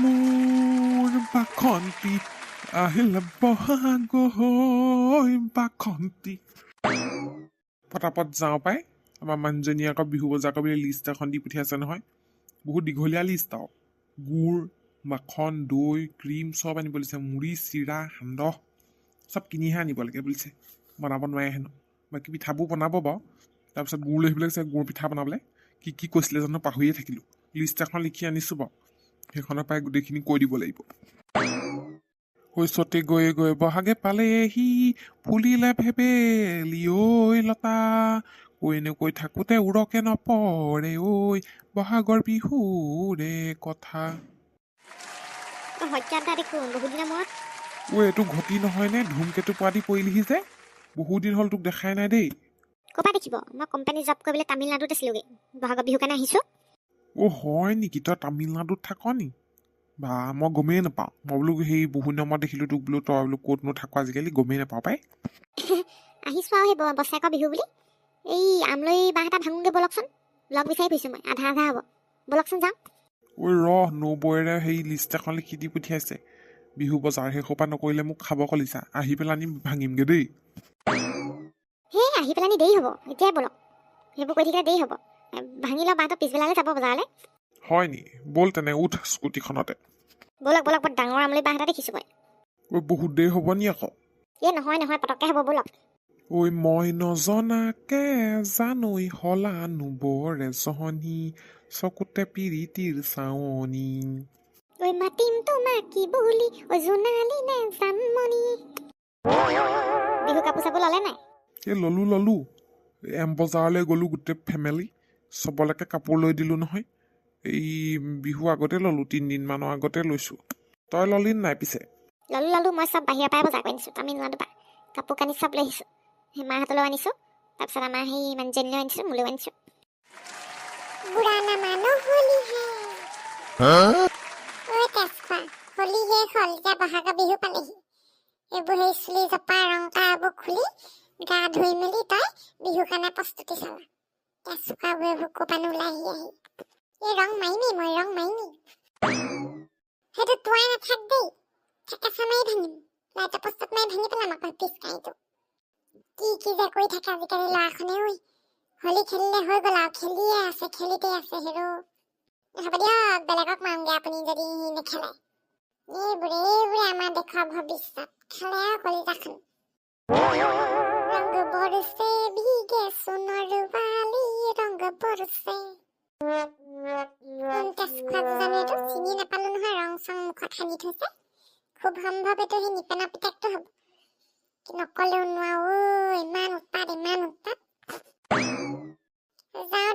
মোৰ বাসন্তী আহিলে বহাগ হৈ বাসন্তী পটাপট যাওঁ পাই আমাৰ মানুহজনীয়ে আকৌ বিহু বজাৰ কৰিবলৈ লিষ্ট এখন দি পঠিয়াইছে নহয় বহুত দীঘলীয়া লিষ্ট আৰু গুৰ মাখন দৈ ক্ৰীম চব আনিব দিছে মুড়ি চিৰা সান্দহ চব কিনিহে আনিব লাগে বুলিছে বনাব নোৱাৰে হেনো বাকী পিঠাবোৰ বনাব বাৰু তাৰপিছত গুৰ লৈ আহিবলৈ কৈছে গুৰ পিঠা বনাবলৈ কি কি কৈছিলে জানো পাহৰিয়ে থাকিলোঁ লিষ্ট এখন লিখি আনিছোঁ বাৰু সেইখনৰ পৰাই গোটেইখিনি কৈ দিব লাগিব। শস্যতে গৈ গৈ বহাগে পালেহি ফুলিলে ভেবেলি ঐ লতা। কৈ থাকোঁতে উৰকে নপৰে ঐ বহাগৰ বিহুৰে কথা। বহুত দিনৰ মূৰত। ঐ এইটো ঘটি নহয়নে? ধুমকেতু পোৱাদি পৰিলিহি যে। বহুত দিন হ'ল তোক দেখাই নাই দেই। ক'ৰ পৰা দেখিব? মই কোম্পানী জব কৰিবলৈ তামিলনাডুত আছিলোগৈ। বহাগৰ বিহু কাৰণে আহিছোঁ। অ' হয় নেকি? তই তামিলনাডুত থাক নি? বা মই গমেই নাপাওঁ। মই বোলো সেই বহুত দিনৰ মূৰত দেখিলোঁ তোক বোলো তই বোলো ক'তনো থাক আজিকালি গমেই নাপাওঁ পাই। আহিছোঁ আৰু সেই বছৰেকৰ বিহু বুলি। এই আমলৈ বাঁহ এটা ভাঙোগৈ ব'লকচোন। লগ বিচাৰি ফুৰিছোঁ মই। আধা আধা হ'ব। ব'লকচোন যাওঁ। ঐ ৰহ নবৌৰে সেই লিষ্ট এখন লিখি দি পঠিয়াইছে। বিহু বজাৰ সেইসোপা নকৰিলে মোক খাব কলিছা আহি পেলাই আনি ভাঙিমগে দেই। হে আহি পেলানি দেৰি হ'ব। এতিয়াই ব'লক। সেইবোৰ কৰি থাকিলে দেৰি হ'ব। ভাঙি লওঁ বাঁহটো পিছবেলালৈ যাব বজাৰলৈ? হয় নি? ব'ল তেনে উঠ স্কুটিখনতে। ব'লক ব'লক বৰ ডাঙৰ আমলৈ বাঁহ এটা দেখিছোঁ মই। ঐ বহুত দেৰি হ'ব নি আকৌ? এই নহয় নহয় পটককৈ হ'ব ব'লক। ঐ মই নজনাকে জানৈ হলা নুবৰে জহনী চকুতে পিৰিতিৰ চাৱনী। ঐ মাতিম তোমাক কি বুলি ঐ জোনালী নে জানমণি বিহু কাপোৰ চাপোৰ ল'লে নাই? এই ললো ললো। এম বজাৰলৈ গ'লো গোটেই ফেমিলি চবলৈকে কাপোৰ লৈ দিলোঁ নহয়। এই বিহু আগতে ল'লোঁ তিনিদিনমানৰ আগতে লৈছোঁ। তই ললি নাই পিছে? ললো ললো মই চব বাহিৰৰ পৰাই বজাৰ কৰি আনিছোঁ তামিলনাডুৰ পৰা কাপোৰ কানি চব লৈ আহিছোঁ। সেই মাহঁতলৈও আনিছোঁ তাৰপিছত আমাৰ সেই মানুহজনীলৈও আনিছোঁ মোলৈও আনিছোঁ। বহাগৰ বিহু পালেহি। এইবোৰ সেই চুলি জপা ৰং কাবোৰ খুলি গা ধুই মেলি তই বিহুৰ কাৰণে প্ৰস্তুতি চলা। তেজখোৱাবোৰ এইবোৰ ক'ৰপানো ওলাই আহি আহি এই ৰং মাৰিমেই মই ৰং মাৰিমেই সেইটো তোৱাই নাথাক দেই থেকেচা মাৰি ভাঙিম লাইটৰ পোষ্টত মাৰি ভাঙি পেলাম আকৌ পিচকাৰীটো কি কি যে কৰি থাকে আজিকালি ল'ৰাখনে ঐ হোলী খেলিলে হৈ গ'ল আৰু খেলিয়ে আছে খেলিতে আছে হেৰ হ'ব দিয়ক বেলেগক মাৰোঁগৈ আপুনি যদি নেখেলে এইবোৰে এইবোৰে আমাৰ দেশৰ ভৱিষ্যত খেলে আৰু কলিতাখন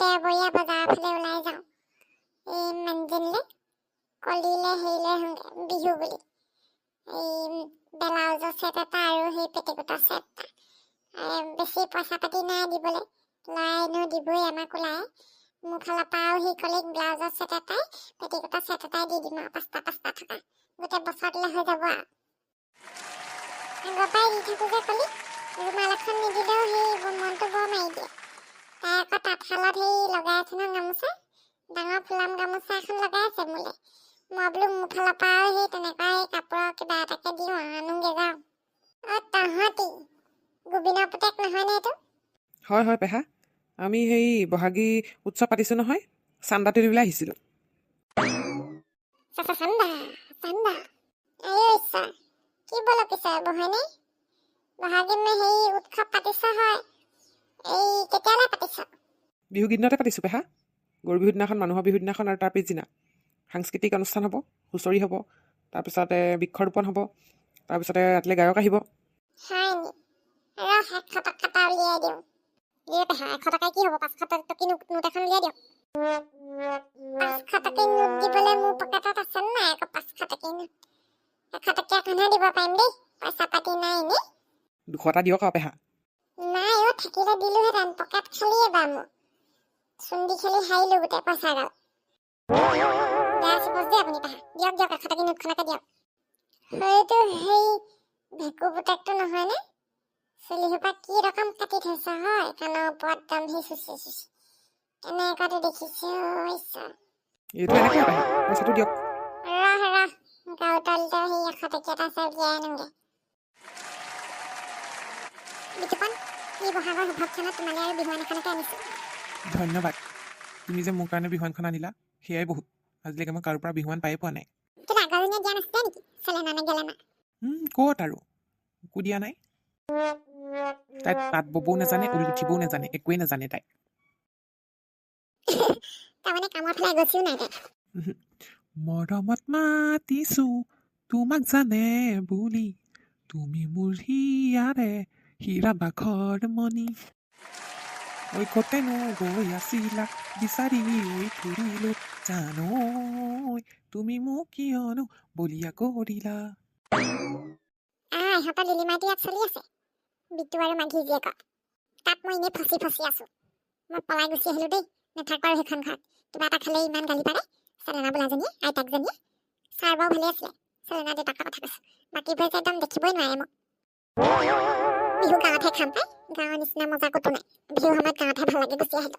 দেওবৰীয়া বজাৰৰ ফালে ওলাই যাওঁ কলিলে হেৰিলে বিহু বুলি বেছি পইচা পাতি নাই দিবলৈ। ল'ৰাই এনেও দিবই আমাক ওলাই। মোৰ ফালৰ পৰা আৰু সেই কলিক ব্লাউজৰ ছেট এটাই পেটিকোটৰ ছেট এটাই দি দিম আৰু পাঁচটা পাঁচটা থকা। গোটেই বছৰটোলৈ হৈ যাব আৰু। আগৰ পৰাই দি থাকোঁ যে কলি ৰুমাল এখন নিদিলেও সেই মনটো বৰ মাৰি দিয়ে। তাই আকৌ তাঁতশালত সেই লগাই আছে নহয় গামোচা। ডাঙৰ ফুলাম গামোচা এখন লগাই আছে মোলে। মই বোলো মোৰ ফালৰ পৰা আৰু সেই তেনেকুৱা সেই কাপোৰৰ কিবা এটাকে দিওঁ আৰু আনোগে যাওঁ। অ' তহঁতি গোবিনৰ পুতেক নহয়নে এইটো? হয় হয় পেহা। আমি সেই বহাগী উৎসৱ পাতিছোঁ নহয় চান্দা তুলিবলৈ আহিছিলোঁ। চাচা চান্দা চান্দা। আয়ো ঈশ্বৰ কি বল পিছে বহয়নে বহাগী মে সেই উৎসৱ পাতিছ হয়। এই কেতিয়ালৈ পাতিছ? বিহু গীততে পাতিছোঁ পেহা। গৰু বিহুৰ দিনাখন মানুহৰ বিহুৰ দিনাখন আৰু তাৰ পিছদিনা। সাংস্কৃতিক অনুষ্ঠান হ'ব হুঁচৰি হ'ব তাৰপিছতে বৃক্ষৰোপণ হ'ব তাৰপিছতে ৰাতিলৈ গায়ক আহিব। হয় নি ৰ এশ টকা এটা উলিয়াই দিওঁ দিয়ে পেহা এশ টকাই কি হ'ব পাঁচশ টকী নোট নোট এখন উলিয়াই দিয়ক পাঁচশ টকী নোট দিবলৈ মোৰ পকেটত আছে নাই আকৌ পাঁচশ টকী নোট এশ টকীয়াখনহে দিব পাৰিম দেই পইচা পাতি নাই এনেই দুশ এটা দিয়ক আৰু পেহা নাই অ' থাকিলে দিলোহেঁতেন পকেট খালী এবাৰ মোৰ চুন্দি খেলি হাৰিলো গোটেই পইচা গাল বেয়া চিপচ দেই আপুনি পাহা দিয়ক দিয়ক এশ টকী নোটখনকে দিয়ক হয়তো সেই ভেকু পুতেকটো নহয়নে চুলিসোপা কি ৰকম কাটি থৈছ হয় কাণৰ ওপৰত একদম সেই চুচি চুচি কেনেকুৱাটো দেখিছো ঈশ্বৰ এইটো এনেকৈ পাহে পইচাটো দিয়ক ৰহ ৰহ গাঁও তলতে সেই এশ টকীয়া এটা আছে উলিয়াই আনোগে বিতুপন এই বহাগৰ শুভক্ষণত তোমালৈ আৰু বিহুৱান এখনকে আনিছোঁ ধন্যবাদ তুমি যে মোৰ কাৰণে বিহুৱানখন আনিলা সেয়াই বহুত আজিলৈকে মই কাৰোৰ পৰা বিহুৱান পায়ে পোৱা নাই তোৰ আগৰজনীয়ে দিয়া নাছিলে নেকি চেলেনা নে গেলেনা উম, ক'ত আৰু একো দিয়া নাই তাই তাঁত ববও নাজানে ঊল গুঠিবও নাজানে একোৱেই নাজানে তাই তাৰমানে কামৰ ফালে গৈছিও নাই তাই মৰমত মাতিছো তোমাক জানে বুলি। তুমি মোৰ হিয়াৰে হীৰা বাঘৰ মণি। ঐ কতেনো গৈ আছিলা বিচাৰি ঐ ফুৰিলো জানো তুমি মোক কিয়নো বলিয়া কৰিলা। আহ ইয়াত চলি আছে। বিটু আৰু মাঘী জীয়েকক তাত মই এনেই ফচি ফচি আছো। মই পলাই গুচি আহিলো দেই নাথাকো আৰু সেইখন ঘৰত। কিবা এটা খালে ইমান গালি পাৰে চেলেনা বোলাজনীয়ে আইতাকজনীয়ে। ছাৰ বাৰু ভালে আছিলে চেলেনা দেউতাকৰ কথা কৈছো। বাকীবোৰে একদম দেখিবই নোৱাৰে মোক। বিহু গাঁৱতহে খাম পাই গাঁৱৰ নিচিনা মজা ক'তো নাই। বিহু সময়ত গাঁৱতহে ভাল লাগে গুচি আহিলো।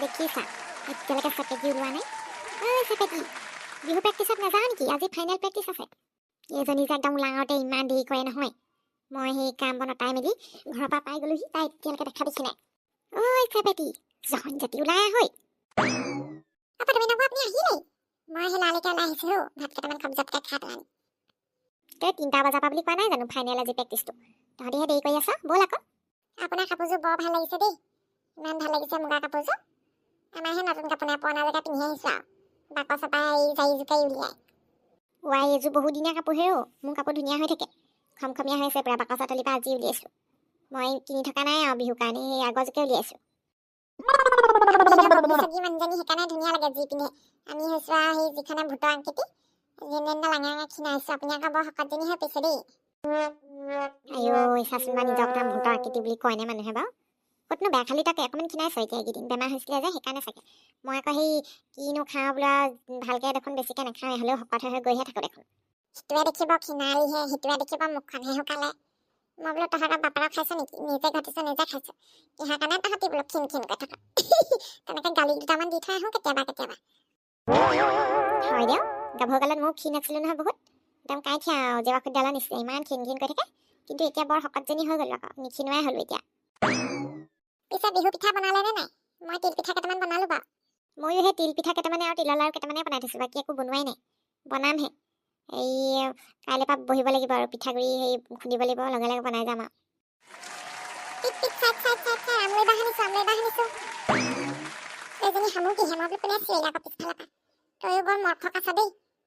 দেখিছা এতিয়ালৈকে চেপেটি ওলোৱা নাই। ঐ চেপেটি। বিহু প্ৰেক্টিচত নাযাওঁ নেকি? আজি ফাইনেল প্ৰেক্টিচ আছে। এইজনী যে একদম ওলাওঁতে ইমান দেৰি কৰে নহয়। মই সেই কাম বন অতাই মেলি ঘৰৰ পৰা পাই গ'লোহি তাই এতিয়ালৈকে দেখা দেখি নাই। ঐ চেপেটি জহন জাতি ওলাই আহৈ। আপা তুমি নকওঁ আপুনি আহিলেই মই সেই লালিকে ওলাই আহিছিলোঁ ভাত কেইটামান খাব জপকে খাই পেলানি তই তিনিটা বজাৰ পৰা বুলি কোৱা নাই জানো ফাইনেল আজি প্ৰেক্টিচটো তহঁতিহে দেৰি কৰি আছ ব'ল আকৌ। আপোনাৰ কাপোৰযোৰ বৰ ভাল লাগিছে দেই। ইমান ভাল লাগিছে মুগা কাপোৰযোৰ। আমাৰহে নতুন কাপোৰ নাই পুৰণা জেগা পিন্ধি আহিছোঁ আৰু। বাকচৰ পৰা এই জাৰি জোকাৰি উলিয়াই। ৱাই এইযোৰ বহুত দিনীয়া কাপোৰহে অ' মোৰ কাপোৰ ধুনীয়া হৈ থাকে। খমখমীয়া হৈ আছে পূৰা বাকচৰ তলিৰ পৰা আজি উলিয়াইছোঁ। মই কিনি থকা নাই আৰু বিহুৰ কাৰণে সেই আগৰজোকে উলিয়াইছোঁ। মানুহজনী সেইকাৰণে ধুনীয়া লাগে যি পিন্ধে। আমি হৈছোঁ আৰু সেই যিখনে ভূতৰ আংকিতি যেনে লাঙা লাঙা খীনাইছোঁ আপুনি আকৌ বৰ শকতজনীহে পাইছে দেই। চাচোন বা ভূতৰ আকৃতি বুলি কয়নে মানুহে বাৰু? ক'তনো বেয়া খালি তাকে অকণমান খীনাইছোঁ এতিয়া এইকেইদিন বেমাৰ হৈছিলে যে সেইকাৰণে চাগে। মই আকৌ সেই কিনো খাওঁ বোলা ভালকৈ দেখোন বেছিকৈ নাখাওঁ হ'লেও শকত হৈ গৈহে থাকোঁ দেখোন। সিটোৱে দেখিব ক্ষীণালিহে সিটোৱে দেখিব মুখখনহে শুকালে। মই বোলো তহঁতৰ বাপাৰক খাইছ নেকি? নিজে ঘটিছোঁ নিজে খাইছোঁ। কিহৰ কাৰণে তহঁতি বোলো ক্ষীণ ক্ষীণকৈ থকা? তেনেকৈ গালি দুটামান দি থৈ আহোঁ কেতিয়াবা কেতিয়াবা। হয় দিয়ক গাভৰুকালত ময়ো ক্ষীণ আছিলোঁ নহয় বহুত। একদম কাইঠি আৰু জেৱা খুদ্দালৰ নিচিনা ইমান ক্ষীণ ক্ষীণ কৰি থাকে। কিন্তু এতিয়া বৰ শকতজনী হৈ গ'লো আকৌ নিক্ষীণোৱাই হ'লো এতিয়া। পিছে বিহু পিঠা বনালে নে নাই? মই তিল পিঠা কেইটামান বনালোঁ বাৰু। ময়ো সেই তিল পিঠা কেইটামানে আৰু তিলৰ লাড়ু কেইটামানে বনাই থৈছোঁ বাকী একো বনোৱাই নাই। বনামহে। এই কাইলৈ পৰা বহিব লাগিব আৰু পিঠাগুড়ি হেৰি খুন্দিব লাগিব লগে লগে বনাই যাম আৰু।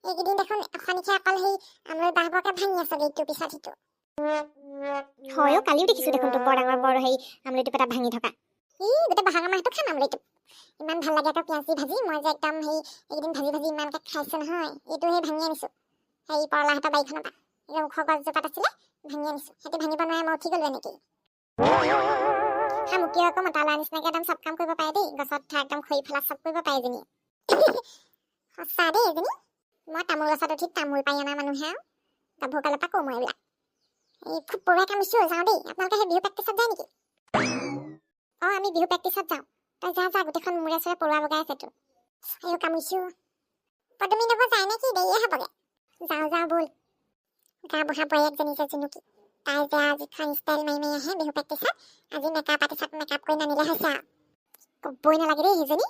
এইকেইদিন দেখোন এখনিকে অকল সেই আমলৈ বাহবকে ভাঙি আছ ইটো পিছত সিটো। হয়ো কালিও দেখিছোঁ দেখোন বৰ ডাঙৰ বৰ সেই আমলৈটো পেটা ভাঙি থকা। ই গোটেই বহাগৰ মাহটো খাম আমলৈটো ইমান ভাল লাগে আকৌ পিঁয়াজ ভাজি মই যে একদম সেই এইকেইদিন ভাজি ভাজি ইমানকৈ খাইছোঁ নহয় এইটো সেই ভাঙি আনিছোঁ। সেই পৰলাহঁতৰ বাৰীখনৰ পৰা এই ওখ গছজোপাত আছিলে ভাঙি আনিছোঁ। সিহঁতি ভাঙিব নোৱাৰে মই উঠি গ'লো এনেকেই। শামুকিও আকৌ মতালৰ নিচিনাকৈ একদম চব কাম কৰিব পাৰে দেই গছত উঠা একদম খৰি ফেলা চব কৰিব পাৰে এজনীয়ে। সঁচা দেই এজনী। মই তামোল গছত উঠি তামোল পাৰি অনা মানুহে আৰু। গাভৰুকালৰ পৰা কওঁ মই এইবিলাক। খুব পৰুৱাই কামিছোঁ যাওঁ দেই। আপোনালোকে সেই বিহু প্ৰেক্টিচত যায় নেকি? অঁ আমি বিহু প্ৰেক্টিচত যাওঁ। তই যা যা গোটেইখন মূৰে চূৰে পৰুৱা বগাই আছে তোৰ আয়ো কামিছোঁ পদুমী নব যায় নেকি? দেৰিয়ে হ'বগৈ। যাওঁ যাওঁ ব'ল। গা বহা বোৱাৰীয়েকজনী যে জুনুকি তাই যে যিখন ষ্টাইল মাৰি মাৰি আহে বিহু প্ৰেক্টিচত আজি মেকআপ আৰ্টিষ্টত মেকআপ কৰি নানিলে হৈছে আৰু। ক'বই নালাগে দেই সেইজনী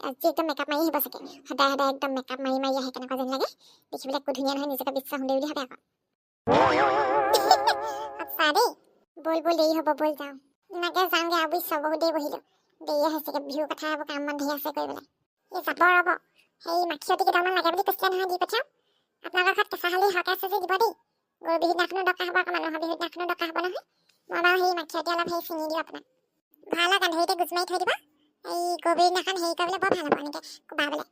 আজি একদম মেকআপ মাৰি আহিব চাগে। সদায় সদায় একদম মেকআপ মাৰি মাৰি আহে কেনেকুৱা যেন লাগে। দেখিবলৈ একো ধুনীয়া নহয় নিজকে বিশ্বাস সুন্দৰী বুলি ভাবে আকৌ। সঁচা দেই ব'ল ব'ল দেৰি হ'ব ব'ল যাওঁ। এনেকৈ যাওঁগৈ আৰু বুজিছ বহুত দেৰি বহিলোঁ। দেৰিয়ে হৈছেগৈ বিহুৰ কথা এইবোৰ কাম বন ধেৰ আছে কৰিবলৈ। এই যাব ৰ'ব। সেই মাখিয়তী কেইটামান লাগে বুলি কৈছিলে নহয় দি পঠিয়াম আপোনালোকৰ ঘৰত কেঁচা হালধি সৰহকৈ আছে যে দিব দেই। গৰু বিহুৰ দিনাখনো দৰকাৰ হ'ব আকৌ মানুহৰ বিহুৰ দিনাখনো দৰকাৰ হ'ব নহয়। মই বাৰু সেই মাখিয়তী অলপ সেই ছিঙি দিওঁ আপোনাক। ভাল আৰু গান্ধৰিতে গোজ মাৰি থৈ দিব। এই গৰু বিহুৰ দিনাখন হেৰি কৰিবলৈ বৰ ভাল হ'ব এনেকৈ কোবাবলৈ।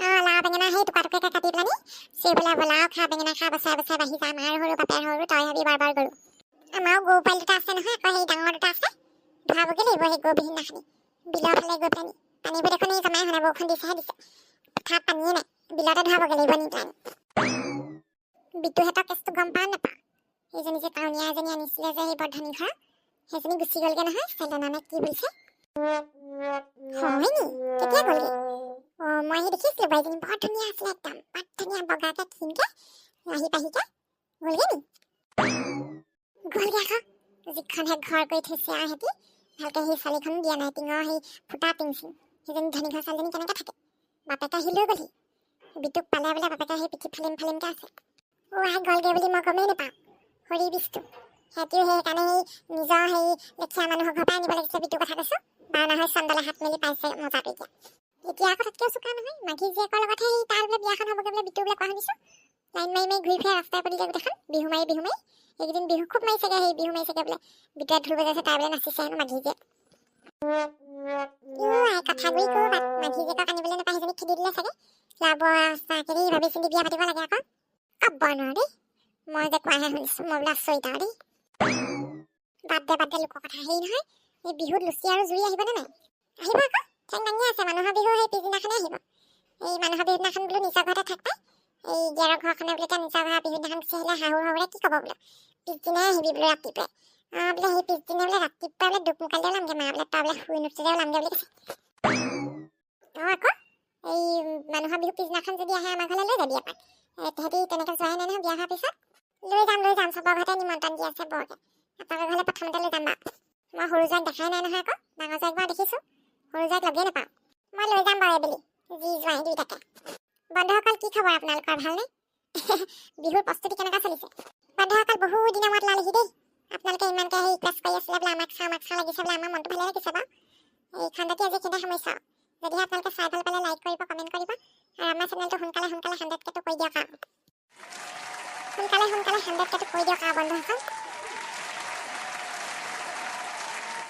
লাও বেঙেনা সেই টুকুৰা টুকুৰাকৈ কাটি পেলানি। চিঞৰিবলৈ হ'ব লাও খা বেঙেনা খা বচাই বচাই বাঢ়ি যা মাৰ সৰু বাপেৰ সৰু তই হবি বাৰ গৰু। আমাৰো গৰু পোৱালি দুটা আছে নহয় আকৌ সেই ডাঙৰ দুটা আছে। ধৰাবগৈ লাগিব সেই গৰু বিহুৰ দিনাখনি। বিলৰ ফালে গৈ পেলানি। পানীবোৰ দেখোন এই জমাই হোৱা বৰষুণ দিছেহে দিছে। পথাৰত পানীয়ে নাই বিলতে ধৰাবগৈ লাগিব নি পেলানি বিতুহঁতৰ কেছটো গম পাওঁ নাপাওঁ সেইজনী যে টাউনীয়া এজনী আনিছিলে যে সেই বৰ্ধনী ঘৰ সেইজনী গুচি গ'লগৈ নহয় চেলেনা নে কি বুলিছে? হয় নি কেতিয়া গ'লগে? মই আহি দেখিছিলো বোৱাৰীজনী বৰ ধুনীয়া আছিলে একদম বৰ ধুনীয়া ঘৰ সেই সেই সেই সেই সেই পৰা আনিব লাগিছে বিটোৰ কথা কৈছো বাৰ নহয় চন্দলে হাত মেলি পাইছে মজাটো এতিয়া এতিয়া আকৌ তাতকৈ চোকা নহয় মাঘী জীয়েকৰ লগতহে সেই তাৰ বোলে বিয়াখন হ'বগৈ বোলে বিটু বোলে কোৱা শুনিছো লাইন মাৰি মাৰি ঘূৰি ফুৰে ৰাস্তাই পদূলিয়ে গোটেইখন বিহু মাৰি বিহু মাৰি এইকেইদিন বিহু খুব মাৰিছেগে বোলে বিটুৱে ঢোল বজাইছে তাই বোলে নাচিছে হেনো মাঘী জীয়েক বিহুত লুচি আৰু জুই আহিবনে নাই? আহিব আকৌ। ঠেং দাঙি আছে মানুহৰ বিহু সেই পিছদিনাখনে আহিব। এই মানুহৰ বিহু দিনাখন বোলো নিজৰ ঘৰতে থাক এই গেৰৰ ঘৰখনে বোলে এতিয়া নিজৰ ঘৰ বিহু দিনাখন গুচি আহিলে শাহু শহুৰে কি ক'ব বোলে? পিছদিনাই আহিবি বোলে ৰাতিপুৱাই। অঁ বোলে সেই পিছদিনা বোলে ৰাতিপুৱা বোলে দুকমুকালিয়ে ওলামগে মা বোলে তই বোলে শুই নুঠিলে ওলামগে বুলি কৈছে। অঁ আকৌ এই মানুহৰ বিহু পিছদিনাখন যদি আহে আমাৰ ঘৰলৈ লৈ যাবি এপাক। তেহেঁতি তেনেকৈ যোৱাই নাই নহয় বিয়া হোৱাৰ পিছত। লৈ যাম লৈ যাম চবৰ ঘৰতে নিমন্ত্ৰণ দি আছে বৰকে। আপোনালোকৰ ঘৰলৈ প্ৰথমতে লৈ যাম বাৰু। মই সৰু জোৱাক দেখাই নাই নহয় আকৌ ডাঙৰ জোৱাক বাৰু দেখিছোঁ। সৰু জোৱাক লগেই নাপাওঁ। মই লৈ যাম বাৰু এইবেলি যি জোৱাই দুইটাকে। বন্ধুসকল কি খবৰ আপোনালোকৰ? ভালনে? বিহুৰ প্ৰস্তুতি কেনেকুৱা চলিছে? বন্ধুসকল বহু দিনৰ মূৰত লালিহি দেই। আপোনালোকে ইমানকৈ সেই ক্লাছ কৰি আছিলে বোলে আমাক চাওঁ আমাক চাওঁ লাগিছে বোলে আমাৰ মনটো ভালে লাগিছে বাৰু। এই খণ্ডটি আজি সামৰিছোঁ আৰু যদিহে আপোনালোকে চাই ভাল পালে লাইক কৰিব কমেণ্ট কৰিব আৰু আমাৰ চেনেলটো সোনকালে সোনকালে হাণ্ড্ৰেড কেটো কৰি দিয়ক আৰু। সোনকালে সোনকালে হাণ্ড্ৰেড কেটো কৰি দিয়ক আৰু বন্ধুসকল।